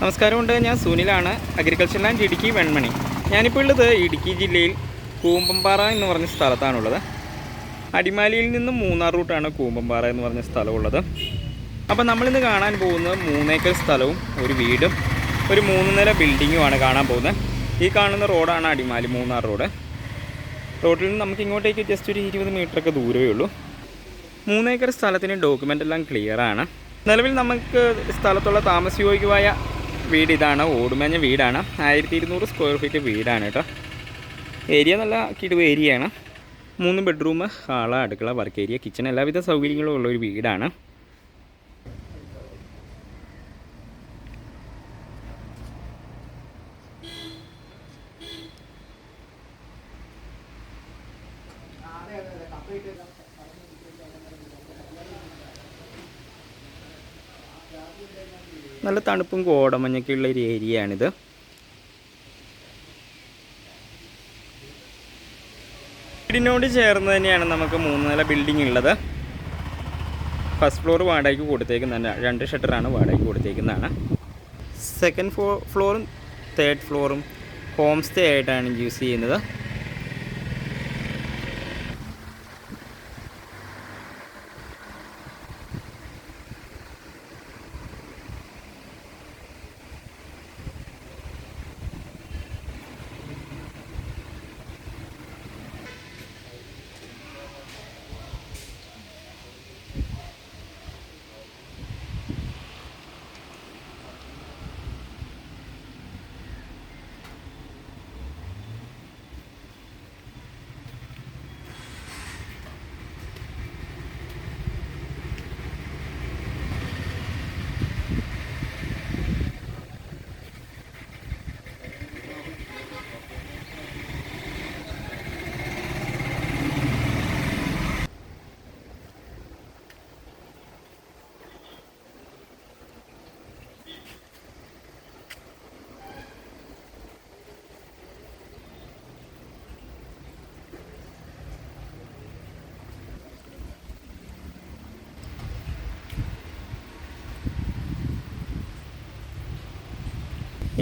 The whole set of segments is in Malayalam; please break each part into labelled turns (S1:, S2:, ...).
S1: നമസ്കാരമുണ്ട്. ഞാൻ സുനിലാണ്. Agriculture land Idukki Venmani. ഞാനിപ്പോൾ ഉള്ളത് ഇടുക്കി ജില്ലയിൽ കൂമ്പമ്പാറ എന്ന് പറഞ്ഞ സ്ഥലത്താണുള്ളത്. അടിമാലിയിൽ നിന്നും മൂന്നാർ റൂട്ടാണ് കൂമ്പമ്പാറ എന്ന് പറഞ്ഞ സ്ഥലമുള്ളത്. അപ്പോൾ നമ്മളിന്ന് കാണാൻ പോകുന്നത് മൂന്നേക്കർ സ്ഥലവും ഒരു വീടും ഒരു മൂന്ന് നില ബിൽഡിങ്ങുമാണ് കാണാൻ പോകുന്നത്. ഈ കാണുന്ന റോഡാണ് അടിമാലി മൂന്നാർ റോഡ്. റോഡിൽ നിന്ന് നമുക്ക് ഇങ്ങോട്ടേക്ക് ജസ്റ്റ് ഒരു ഇരുപത് മീറ്ററൊക്കെ ദൂരമേ ഉള്ളൂ. മൂന്നേക്കർ സ്ഥലത്തിന് ഡോക്യുമെന്റ് എല്ലാം ക്ലിയറാണ് നിലവിൽ നമുക്ക് സ്ഥലത്തുള്ള താമസയോഗ്യമായ വീട് ഇതാണ് ഓടുമേഞ്ഞ വീടാണ്. ആയിരത്തി ഇരുന്നൂറ് സ്ക്വയർ ഫീറ്റ് വീടാണ് കേട്ടോ. ഏരിയ നല്ല കിടുവ് ഏരിയയാണ് മൂന്ന് ബെഡ്റൂം ഹാൾ അടുക്കള വർക്ക് ഏരിയ കിച്ചൺ എല്ലാവിധ സൗകര്യങ്ങളും ഉള്ള ഒരു വീടാണ്. നല്ല തണുപ്പും കോടമഞ്ഞൊക്കെ ഉള്ള ഒരു ഏരിയയാണിത്. വീടിനോട് ചേർന്ന് തന്നെയാണ് നമുക്ക് മൂന്ന് നില ബിൽഡിംഗ് ഉള്ളത്. ഫസ്റ്റ് ഫ്ലോർ വാടകയ്ക്ക് കൊടുത്തേക്കുന്നതാണ് രണ്ട് ഷട്ടറാണ് വാടകയ്ക്ക് കൊടുത്തേക്കുന്നതാണ്. സെക്കൻഡ് ഫ്ലോ ഫ്ലോറും തേർഡ് ഫ്ലോറും ഹോം സ്റ്റേ ആയിട്ടാണ് യൂസ് ചെയ്യുന്നത്.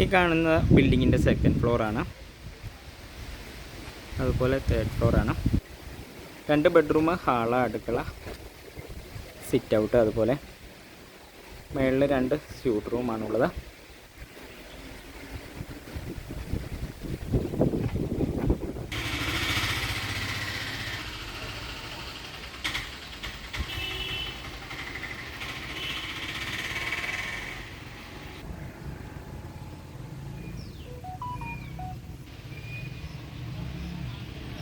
S1: ഈ കാണുന്ന ബിൽഡിങ്ങിന്റെ സെക്കൻഡ് ഫ്ലോറാണ് അതുപോലെ തേർഡ് ഫ്ലോറാണ് രണ്ട് ബെഡ്റൂം ഹാൾ അടുക്കള സിറ്റ് ഔട്ട് അതുപോലെ. മേളിൽ രണ്ട് സ്യൂട്ട് റൂമാണുള്ളത്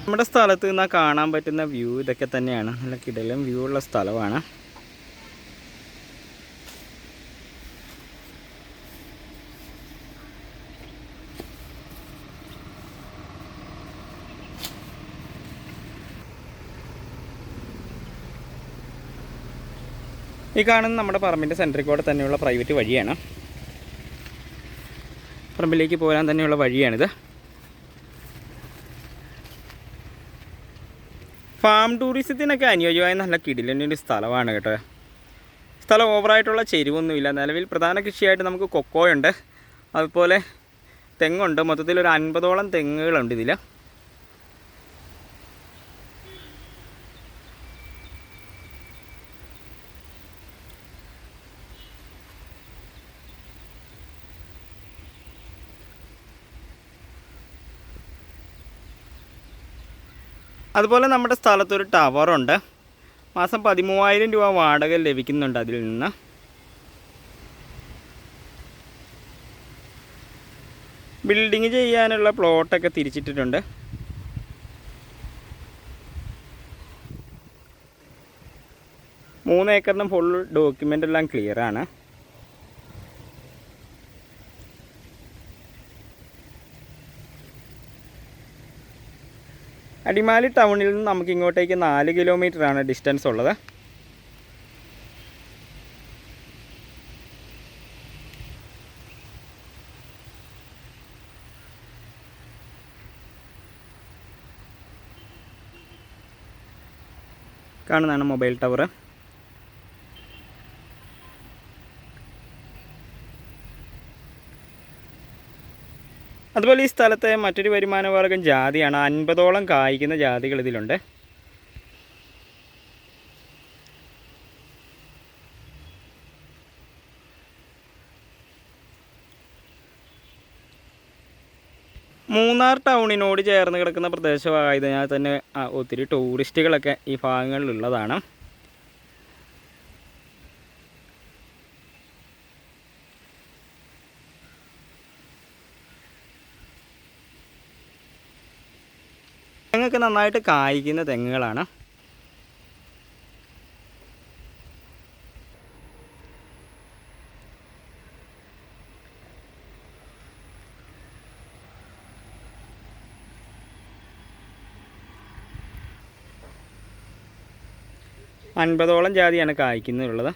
S1: നമ്മുടെ സ്ഥലത്ത് നിന്ന് കാണാൻ പറ്റുന്ന വ്യൂ ഇതൊക്കെ തന്നെയാണ്. നല്ല കിടലും വ്യൂ ഉള്ള സ്ഥലമാണ്. ഈ കാണുന്ന നമ്മുടെ പറമ്പിന്റെ സെൻട്രിൽ കൂടെ തന്നെയുള്ള പ്രൈവറ്റ് വഴിയാണ്. പറമ്പിലേക്ക് പോരാൻ തന്നെയുള്ള വഴിയാണിത്. ഫാം ടൂറിസത്തിനൊക്കെ അനുയോജ്യമായ നല്ല കിടിലിന്റെ സ്ഥലമാണ് കേട്ടോ. സ്ഥലം ഓവറായിട്ടുള്ള ചെരിവൊന്നുമില്ല. നിലവിൽ പ്രധാന കൃഷിയായിട്ട് നമുക്ക് കൊക്കോയുണ്ട്. അതുപോലെ തെങ്ങുണ്ട്. മൊത്തത്തിൽ ഒരു അൻപതോളം തെങ്ങുകളുണ്ട് ഇതിൽ അതുപോലെ നമ്മുടെ സ്ഥലത്തൊരു ടവറുണ്ട്. മാസം പതിമൂവായിരം രൂപ വാടക ലഭിക്കുന്നുണ്ട് അതിൽ നിന്ന്. ബിൽഡിങ് ചെയ്യാനുള്ള പ്ലോട്ടൊക്കെ തിരിച്ചിട്ടിട്ടുണ്ട്. മൂന്ന് ഏക്കറിനും ഫുൾ ഡോക്യുമെന്റ് എല്ലാം ക്ലിയർ അടിമാലി ടൗണിൽ നിന്ന് നമുക്ക് ഇങ്ങോട്ടേക്ക് നാല് കിലോമീറ്ററാണ് ഡിസ്റ്റൻസ് ഉള്ളത് കാണുന്നതാണ് മൊബൈൽ ടവർ അതുപോലെ ഈ സ്ഥലത്തെ മറ്റൊരു വരുമാനമാർഗം ജാതിയാണ്. അൻപതോളം കായ്ക്കുന്ന ജാതികൾ ഇതിലുണ്ട്. മൂന്നാർ ടൗണിനോട് ചേർന്ന് കിടക്കുന്ന പ്രദേശമായതിനാൽ തന്നെ ഒത്തിരി ടൂറിസ്റ്റുകളൊക്കെ ഈ ഭാഗങ്ങളിലുള്ളതാണ്. തെങ്ങൊക്കെ നന്നായിട്ട് കായ്ക്കുന്ന തെങ്ങുകളാണ്. അൻപതോളം ജാതിയാണ് കായ്ക്കുന്നുള്ളത്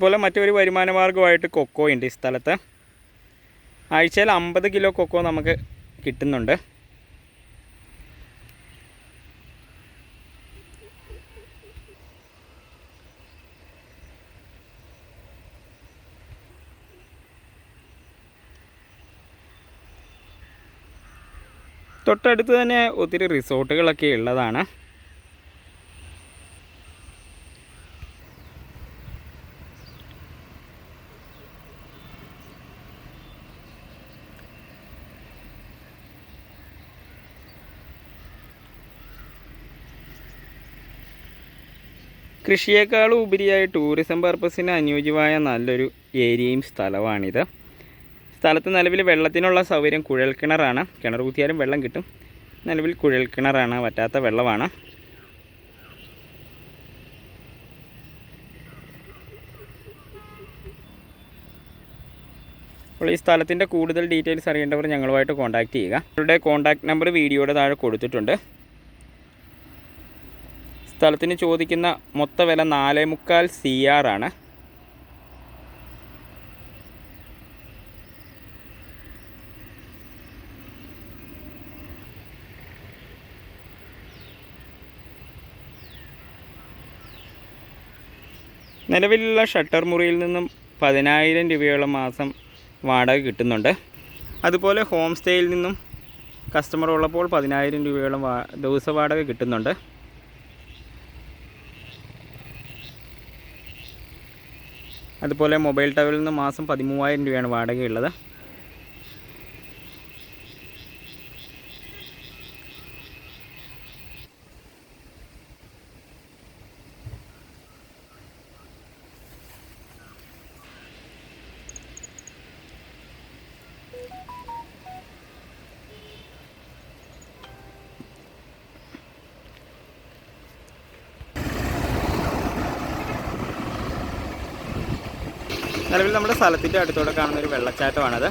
S1: അതുപോലെ മറ്റൊരു വരുമാന മാർഗമായിട്ട് കൊക്കോ ഉണ്ട് ഈ സ്ഥലത്ത്. ആഴ്ചയിൽ അമ്പത് കിലോ കൊക്കോ നമുക്ക് കിട്ടുന്നുണ്ട്. തൊട്ടടുത്ത് തന്നെ ഒത്തിരി റിസോർട്ടുകളൊക്കെ ഉള്ളതാണ്. കൃഷിയേക്കാളും ഉപരിയായി ടൂറിസം പർപ്പസിന് അനുയോജ്യമായ നല്ലൊരു ഏരിയയും സ്ഥലമാണിത്. സ്ഥലത്ത് നിലവിൽ വെള്ളത്തിനുള്ള സൗകര്യം കുഴൽ കിണറാണ് കിണർ കുത്തിയാലും വെള്ളം കിട്ടും. നിലവിൽ കുഴൽ കിണറാണ് വറ്റാത്ത വെള്ളമാണ്. അപ്പോൾ ഈ സ്ഥലത്തിന്റെ കൂടുതൽ ഡീറ്റെയിൽസ് അറിയേണ്ടവർ ഞങ്ങളുമായിട്ട് കോൺടാക്റ്റ് ചെയ്യുക. അവരുടെ കോൺടാക്ട് നമ്പർ വീഡിയോയുടെ താഴെ കൊടുത്തിട്ടുണ്ട്. സ്ഥലത്തിന് ചോദിക്കുന്ന മൊത്ത വില നാലേ മുക്കാൽ സി ആർ ആണ്. നിലവിലുള്ള ഷട്ടർ മുറിയിൽ നിന്നും പതിനായിരം രൂപയോളം മാസം വാടക കിട്ടുന്നുണ്ട്. അതുപോലെ ഹോം സ്റ്റേയിൽ നിന്നും കസ്റ്റമർ ഉള്ളപ്പോൾ പതിനായിരം രൂപയോളം ദിവസ വാടക കിട്ടുന്നുണ്ട്. അതുപോലെ മൊബൈൽ ടവറിൽ നിന്ന് മാസം പതിമൂവായിരം രൂപയാണ് വാടകയുള്ളത്. നിലവിൽ നമ്മുടെ സ്ഥലത്തിന്റെ അടുത്തൂടെ കാണുന്ന ഒരു വെള്ളച്ചാട്ടമാണത്.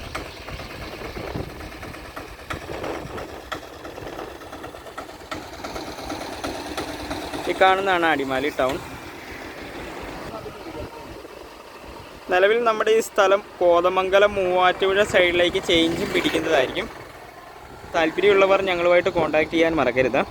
S1: ഈ കാണുന്നതാണ് അടിമാലി ടൗൺ. നിലവിൽ നമ്മുടെ ഈ സ്ഥലം കോതമംഗലം മൂവാറ്റുപുഴ സൈഡിലേക്ക് ചേഞ്ച് പിടിക്കുന്നതായിരിക്കും. താല്പര്യമുള്ളവർ ഞങ്ങളുമായിട്ട് കോൺടാക്റ്റ് ചെയ്യാൻ മറക്കരുത്.